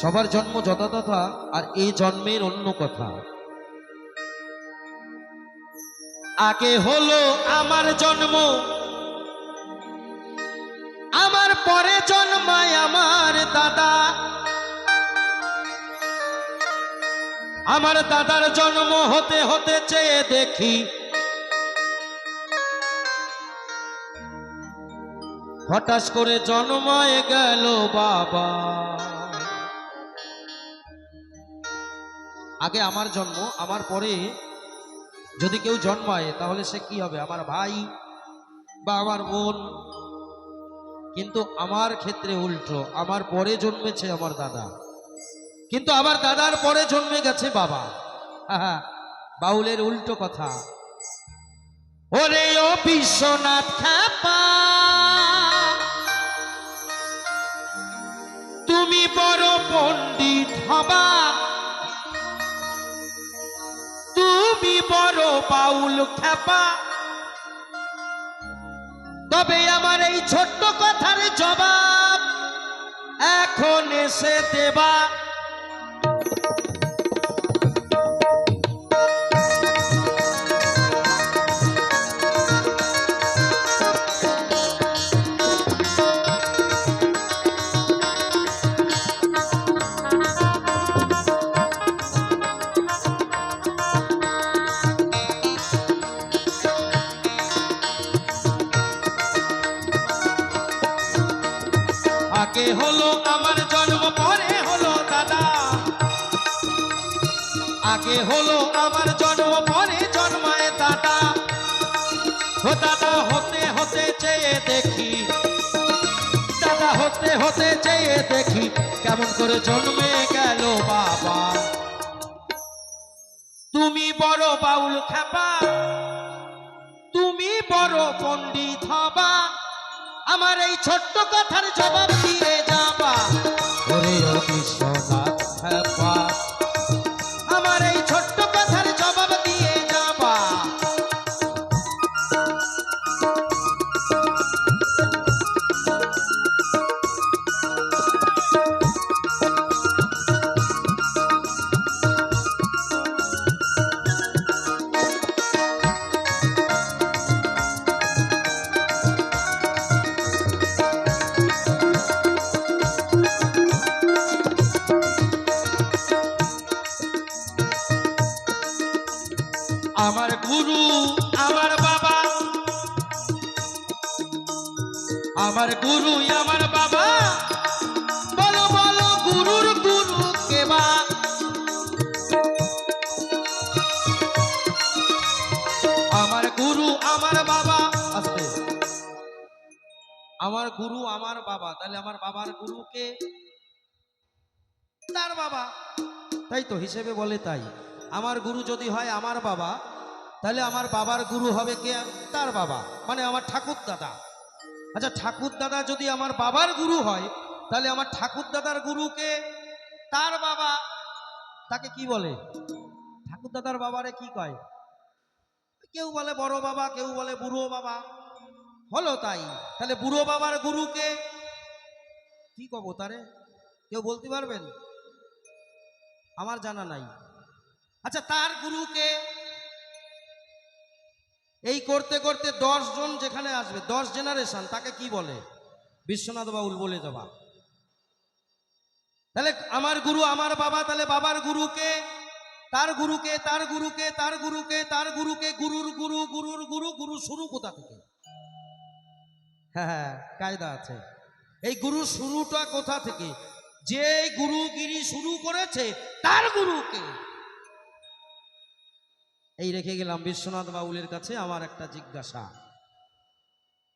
সবার জন্ম যথাতথা আর এই জন্মের অন্য কথা। আগে হলো আমার জন্ম, আমার পরে জন্মায় আমার দাদা। আমার দাদার জন্ম হতে হতে চেয়ে দেখি। হঠাৎ করে জন্মায় গেল বাবা। আগে আমার জন্ম, আমার পরে যদি কেউ জন্মায়, তাহলে সে কি হবে? আমার ভাই বা আমার বোন। কিন্তু আমার ক্ষেত্রে উল্টো, আমার পরে জন্মেছে আমার দাদা। কিন্তু আমার দাদার পরে জন্মে গেছে বাবা। বাউলের উল্টো কথা। ওরে ও বিশ্বনাথ খ্যাপা বড় খেপা। তবে আমার এই ছোট্ট কথার জবাব এখন এসে দেবা। দেখি। দাদা হতে হতে চেয়ে দেখি কেমন করে জন্মে গেল বাবা। তুমি বড় বাউল খেপা, তুমি বড় পণ্ডিত হবা, আমার এই ছোট্ট কথার জবাব দিয়ে যাবা। আমার গুরু আমার বাবা, তাহলে আমার বাবার গুরুকে তার বাবা। তাই তো হিসেবে বলে তাই। আমার গুরু যদি হয় আমার বাবা, তাহলে আমার বাবার গুরু হবে কে? তার বাবা মানে আমার ঠাকুর দাদা আচ্ছা ঠাকুর দাদা যদি আমার বাবার গুরু হয়, তাহলে আমার ঠাকুর দাদার গুরুকে তার বাবা, তাকে কি বলে? ঠাকুর দাদার বাবারে কি কয়? কেউ বলে বড় বাবা, কেউ বলে বুড়ো বাবা। হলো তাই। তাহলে বুড়ো বাবার গুরুকে কি কব তারে? কেউ বলতে পারবেন? আমার জানা নাই। আচ্ছা তার গুরুকে এই করতে করতে দশ জন যেখানে আসবে, দশ জেনারেশন তাকে কি বলে? বিশ্বনাথ বাউল বলে যাবা তাহলে আমার গুরু, আমার বাবা, তাহলে বাবার গুরুকে, তার গুরুকে তার গুরুকে তার গুরুকে তার গুরুকে, গুরুর গুরু গুরুর গুরু গুরু শুরু কোথা থেকে? হ্যাঁ হ্যাঁ কায়দা আছে। এই গুরু শুরুটা কোথা থেকে? যে গুরুগিরি শুরু করেছে, তার গুরুকে। এই রেখে গেলাম বিশ্বনাথ বাউলের কাছে আমার একটা জিজ্ঞাসা।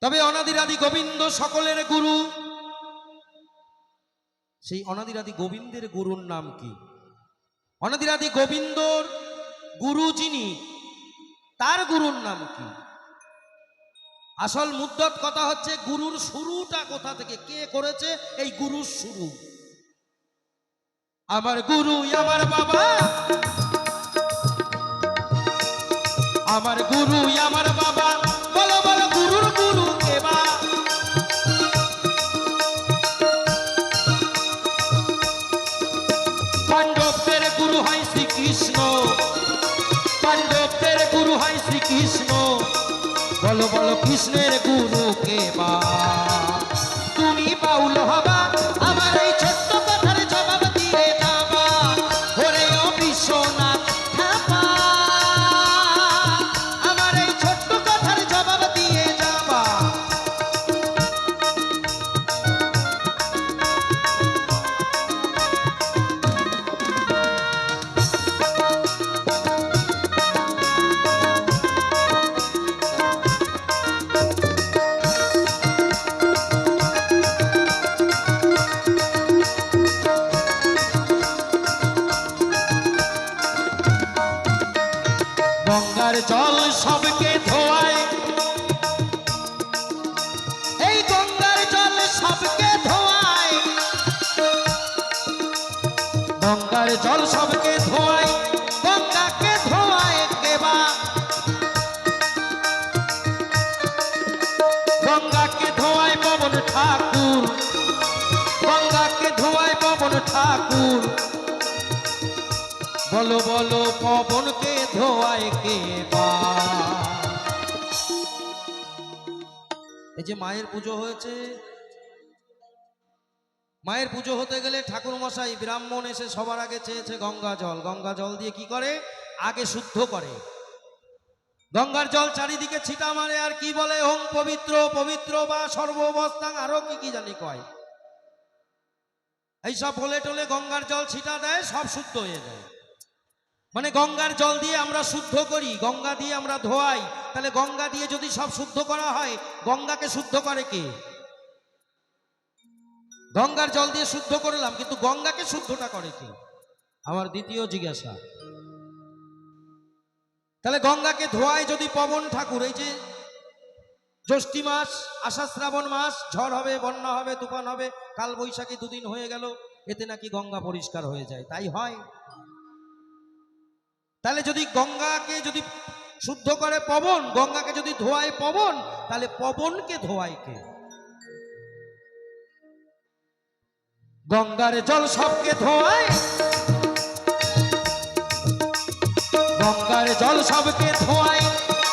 তবে অনাদিরাদি গোবিন্দ সকলের গুরু। সেই অনাদিরাদি গোবিন্দের গুরুর নাম কি? অনাদিরাদি গোবিন্দর গুরু যিনি, তার গুরুর নাম কি? আসল মুদ্দত কথা হচ্ছে গুরুর শুরুটা কোথা থেকে, কে করেছে এই গুরুর শুরু। আমার গুরু, আমার বাবা। আমার গুরু, আমার কৃষ্ণের গুরুকে বা। তুমি পাউল হবা ধোয়ায় কে এই যে মায়ের পুজো হয়েছে, মায়ের পুজো হতে গেলে ঠাকুর মশাই ব্রাহ্মণ এসে সবার আগে চেয়েছে গঙ্গা জল। গঙ্গা জল দিয়ে কি করে? আগে শুদ্ধ করে। গঙ্গার জল চারিদিকে ছিটা মারে, আর কি বলে? ওম পবিত্র পবিত্র বা সর্ববস্থাং আরও কি কি জানি কয়। এইসব বলে টলে গঙ্গার জল ছিটা দেয়, সব শুদ্ধ হয়ে যায়। মানে গঙ্গার জল দিয়ে আমরা শুদ্ধ করি, গঙ্গা দিয়ে আমরা ধোয়াই। তাহলে গঙ্গা দিয়ে যদি সব শুদ্ধ করা হয়, গঙ্গাকে শুদ্ধ করে কে? গঙ্গার জল দিয়ে শুদ্ধ করলাম, কিন্তু গঙ্গাকে শুদ্ধটা করে কে? আমার দ্বিতীয় জিজ্ঞাসা। তাহলে গঙ্গাকে ধোয়ায় যদি পবন ঠাকুর, এই যে জ্যৈষ্ঠী মাস, আষাঢ় শ্রাবণ মাস, ঝড় হবে, বন্যা হবে, তুফান হবে কাল বৈশাখী দুদিন হয়ে গেল, এতে নাকি গঙ্গা পরিষ্কার হয়ে যায়। তাই হয়। তাহলে যদি গঙ্গাকে যদি শুদ্ধ করে পবন, গঙ্গাকে যদি ধোয়ায় পবন, তাহলে পবনকে ধোয়ায় কে? গঙ্গার জল সবকে ধোয়ায়? গঙ্গার জল সবকে ধোয়ায়,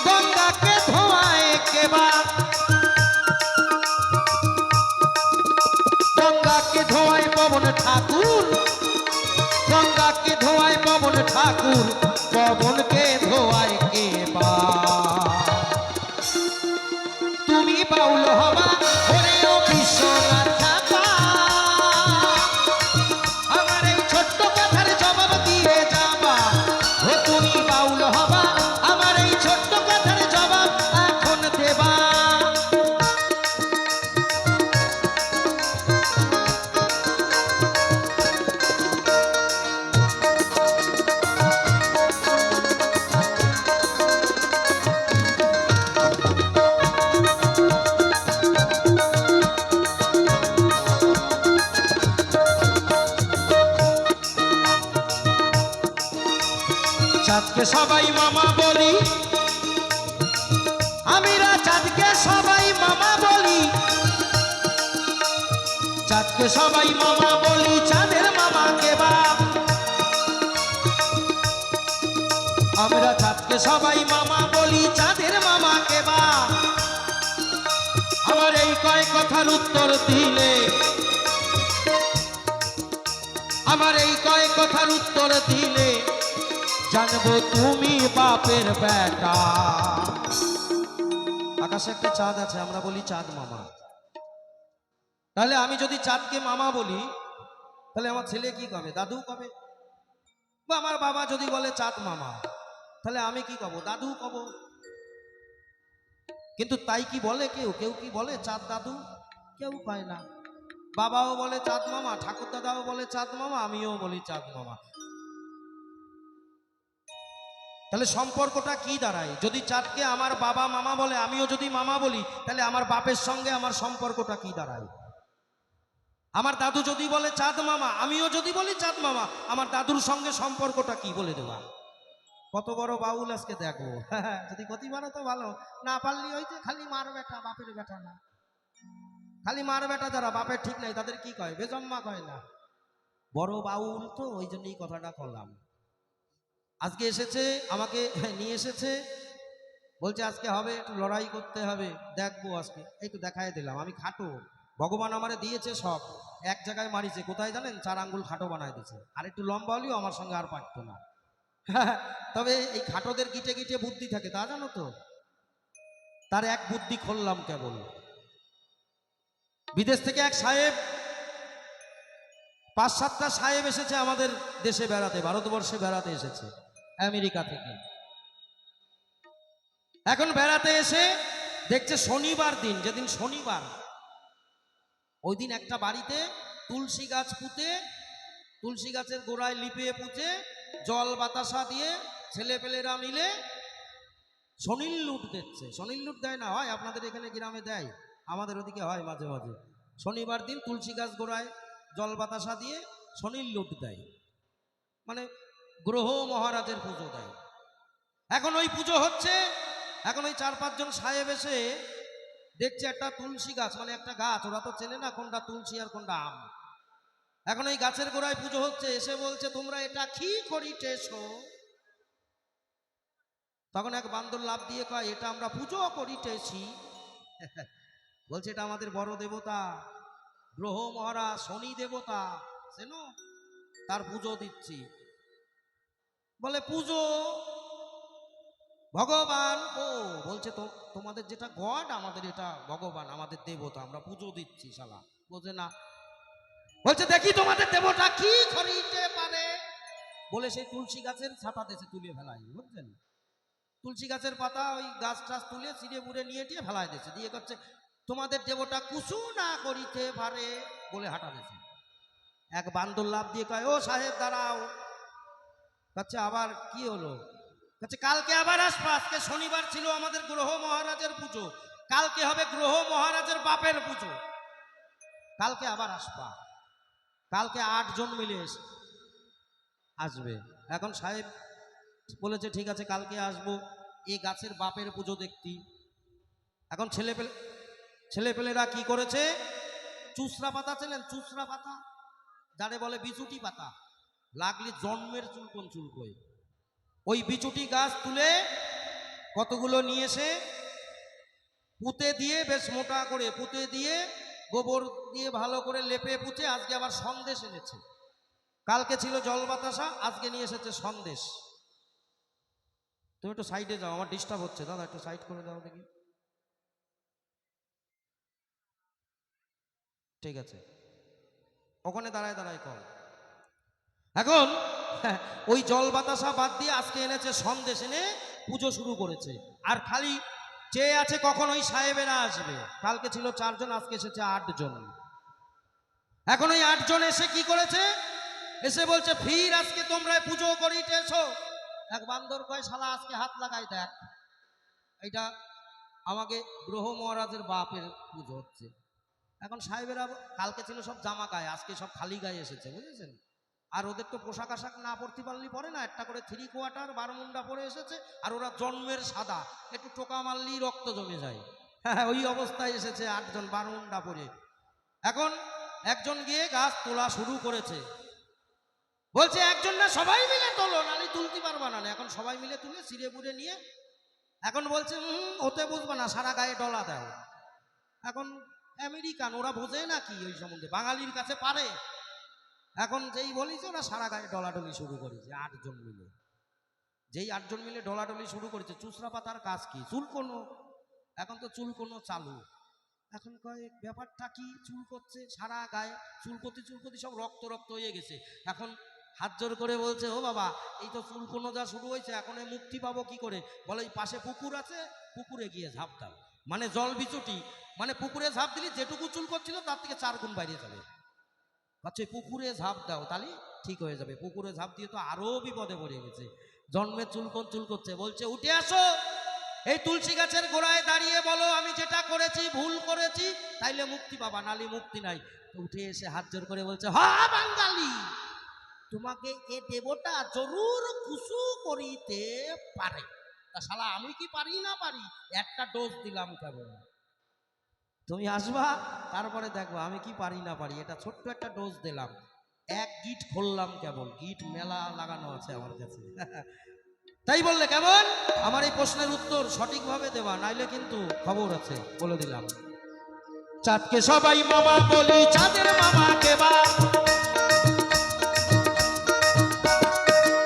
গঙ্গাকে ধোয়ায় কে বা? গঙ্গাকে ধোয়ায় পবন ঠাকুর, গঙ্গাকে ধোয়ায় পবন ঠাকুর। পবনকে ধোয়ায় কে বা তুমি বাউল হবা ওরে ও বিশ্বনাথ সবাই মামা বলি। আমিরা চাঁদকে সবাই মামা বলি। চাঁদকে সবাই মামা বলি, চাঁদের মামাকে বাপ। আমরা চাঁদকে সবাই মামা বলি, চাঁদের মামাকে বাপ। আমার এই কয় কথার উত্তর দিলে। আমার এই কয় কথার উত্তর দিলে। জানব তুমি বাপের বেটা। আকাশে একটা চাঁদ আছে, আমরা বলি চাঁদ মামা। তাহলে আমি যদি চাঁদকে মামা বলি, তাহলে আমার ছেলে কি কবে? দাদু কবে? বা আমার বাবা যদি বলে চাঁদ মামা, তাহলে আমি কি কব? দাদু কব। কিন্তু তাই কি বলে কেউ? কেউ কি বলে চাঁদ দাদু? কেউ কয় না। বাবাও বলে চাঁদ মামা ঠাকুর দাদাও বলে চাঁদ মামা, আমিও বলি চাঁদ মামা। তাহলে সম্পর্কটা কি দাঁড়ায়? যদি চাঁদকে আমার বাবা মামা বলে, আমিও যদি মামা বলি, তাহলে আমার বাপের সঙ্গে আমার সম্পর্কটা কি দাঁড়ায়? আমার দাদু যদি বলে, চাঁদ মামা আমিও যদি বলি, চাঁদ মামা আমার দাদুর সঙ্গে সম্পর্কটা কি বলে দেওয়া কত বড় বাউল আজকে দেখো যদি গতি পারো তো ভালো। না পারলি ওই যে খালি মার বেটা বাপের বেটা না। খালি মার বেটা যারা, বাপের ঠিক নাই, তাদের কি কয়? বেজম্মা কয় না। বড় বাউল তো, ওই জন্যই কথাটা করলাম আজকে এসেছে, আমাকে নিয়ে এসেছে। বলছে, আজকে হবে, একটু লড়াই করতে হবে। দেখব আজকে। এই তো দেখাই দিলাম। আমি খাটো। ভগবান আমারে দিয়েছে সব। এক জায়গায় মারিছে। কোথায় জানেন? চার আঙ্গুল খাটো বানায় দিয়েছে। আর একটু লম্বা হলেও আমার সঙ্গে আর পারতো না। তবে এই খাটোদের গিটে গিটে বুদ্ধি থাকে, তা জানো তো? তার এক বুদ্ধি খুললাম কেবল। বিদেশ থেকে এক সাহেব, পাঁচ সাতটা সাহেব এসেছে আমাদের দেশে বেড়াতে, ভারতবর্ষে বেড়াতে এসেছে। আমেরিকা থেকে। এখন বেড়াতে এসে দেখছে শনিবার দিন, যেদিন শনিবার। ওই দিন একটা বাড়িতে তুলসী গাছ পুঁতে, তুলসী গাছের গোড়ায় লিপিয়ে পুঁতে, জল বাতাসা দিয়ে ছেলে পেলেরা মিলে সনিল লুট দিচ্ছে সনিল লুট দেয় না, হয় আপনাদের এখানে গ্রামে দেয়, আমাদের ওদিকে হয় মাঝে মাঝে। শনিবার দিন তুলসী গাছ গোড়ায় জল বাতাসা দিয়ে সনিল লুট দেয়। মানে গ্রহ মহারাজের পুজো দেয়। এখন ওই পুজো হচ্ছে, এখন ওই চার পাঁচজন সাহেব এসে দেখছে একটা তুলসী গাছ মানে একটা গাছ, ওরা তো চেনে না কোনটা তুলসী আর কোনটা আম। এখন ওই গাছের গোড়ায় পুজো হচ্ছে, এসে বলছে, তোমরা এটা কি করিতেছো? তখন এক বান্দর লাভ দিয়ে কয়, এটা আমরা পুজো করিতেছি। বলছে, এটা আমাদের বড় দেবতা, গ্রহ মহারাজ, শনি দেবতা, চেনো? তার পুজো দিচ্ছি। বলে, পুজো, ভগবান ও, বলছে, তো, তোমাদের যেটা গড, আমাদের এটা ভগবান, আমাদের দেবতা, আমরা পুজো দিচ্ছি, শালা। বোঝে না। বলছে, দেখি তোমাদের দেবতা কি করিতে পারে। বলে, সেই তুলসী গাছের ছাতা দেশে তুলে ফেলাই। বুঝছেন? তুলসী গাছের পাতা ওই গাছ টাছ তুলে ছিঁড়ে মুড়ে নিয়ে দিয়ে ফেলাই দিয়েছে। দিয়ে করছে, তোমাদের দেবতা কুসু না করিতে পারে? বলে হাঁটা দিয়েছে। এক বান্দর লাভ দিয়ে কয়, ও সাহেব, দাঁড়াও। কাছে আবার কি হলো? কাছে কালকে আবার আসবা, আজকে শনিবার ছিল আমাদের গ্রহ মহারাজের পুজো। কালকে হবে গ্রহ মহারাজের বাপের পুজো। কালকে আবার আসবা। কালকে আটজন মিলে আসবে। এখন সাহেব বলেছে, ঠিক আছে, কালকে আসব। এই গাছের বাপের পুজো দেখতি। এখন ছেলে পেলে ছেলেপেলেরা কি করেছে? চুসরা পাতা, চেনেন? চুসরা পাতা? যারে বলে, বিচুটি পাতা। লাগলে জন্মের চুলকন চুলকোয় ওই বিচুটি গাছ তুলে কতগুলো নিয়ে এসে পুঁতে দিয়ে বেশ মোটা করে পুঁতে দিয়ে গোবর দিয়ে ভালো করে লেপে পুঁতে আজকে আবার সন্দেশ এনেছে। কালকে ছিল জল বাতাসা, আজকে নিয়ে এসেছে সন্দেশ। তুমি একটু সাইডে যাও, আমার ডিস্টার্ব হচ্ছে। দাদা, একটু সাইড করে দাও দেখি। ঠিক আছে। ওখানে দাঁড়ায় দাঁড়ায় কম। এখন, ওই জল বাতাসা বাদ দিয়ে আজকে এনেছে সন্দেশ, এনে পুজো শুরু করেছে। আর খালি চেয়ে আছে কখন ওই সাহেবেরা আসবে? কালকে ছিল চারজন, আজকে এসেছে আটজন। এখন ওই আটজন এসে কি করেছে? এসে বলছে ফির আজকে তোমরা পুজো করিতেছো। এক বান্দর কয়, শালা, আজকে হাত লাগাই দেখ। এটা আমাকে গ্রহ মহারাজের বাপের পুজো হচ্ছে। এখন সাহেবেরা, কালকে ছিল সব জামা গায়ে, আজকে সব খালি গায়ে এসেছে, বুঝেছেন? আর ওদের তো পোশাক আশাক না পরতে পারলি পরে না, একটা করে থ্রি কোয়ার্টার বারমুন্ডা পরে এসেছে, আর ওরা জন্মের সাদা, একটু টোকা মারলেই রক্ত জমে যায়। হ্যাঁ ওই অবস্থায় এসেছে আটজন বারমুন্ডা পরে। এখন একজন গিয়ে গাছ তোলা শুরু করেছে। বলছে, একজন না, সবাই মিলে তোলো নালি তুলতে পারবা না। এখন সবাই মিলে তুলে সিঁড়ে বুড়ে নিয়ে, এখন বলছে হুম ওতে বুঝবা না, সারা গায়ে ডলা দাও। এখন আমেরিকান, ওরা বোঝে না কি ওই সম্বন্ধে, বাঙালির কাছে পারে। এখন যেই বলিস ওরা সারা গায়ে ডলাডলি শুরু করেছে, আটজন মিলে। যেই আটজন মিলে ডলাডলি শুরু করেছে চুসরা পাতার কাজ কি? চুল কোনো? এখন তো চুল কোনো চালু। এখন কয়, ব্যাপারটা কি? চুল করছে, সারা গায়ে চুলকতি চুলকতি সব রক্ত রক্ত হয়ে গেছে। এখন হাত জোর করে বলছে, ও বাবা, এই তো চুলকোনো যা শুরু হয়েছে, এখন মুক্তি পাবো কি করে? বলে, এই পাশে পুকুর আছে, পুকুরে গিয়ে ঝাঁপ দাও। মানে জল বিচুটি মানে পুকুরে ঝাঁপ দিলে যেটুকু চুল করছিল, তার থেকে চার গুণ বাইরে যাবে আচ্ছা পুকুরে ঝাঁপ দাও, তাহলে ঠিক হয়ে যাবে। পুকুরে ঝাঁপ দিয়ে তো আরও বিপদে পড়ে গেছে। জন্মের চুলকন চুল করছে, বলছে, উঠে আসো। এই তুলসী গাছের গোড়ায় দাঁড়িয়ে বলো, আমি যেটা করেছি, ভুল করেছি, তাইলে মুক্তি পাবা নালি মুক্তি নাই। উঠে এসে হাত জোর করে বলছে, হা, বাঙালি! তোমাকে এ দেবতা জরুর কুসু করিতে পারে। তা শালা, আমি কি পারি না পারি? একটা ডোজ দিলাম কেবল। তুমি আসবা, তারপরে দেখব আমি কি পারি না পারি, এটা ছোট্ট একটা ডোজ দিলাম। এক গিট খুললাম কেবল, গিট মেলা লাগানো আছে আমার কাছে। তাই বললে কেমন? আমার এই প্রশ্নের উত্তর সঠিকভাবে দেবা, নাইলে কিন্তু খবর আছে, বলে দিলাম। চাঁদকে সবাই মামা বলি, চাঁদের মামা কেবা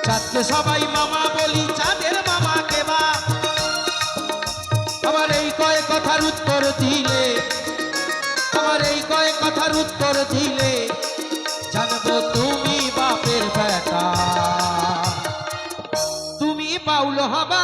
চাঁদকে সবাই মামা কথার উত্তর দিলে, আমার এই কয় কথার উত্তর দিলে, জানব তুমি বাপের বেটা। তুমি বাউল হবা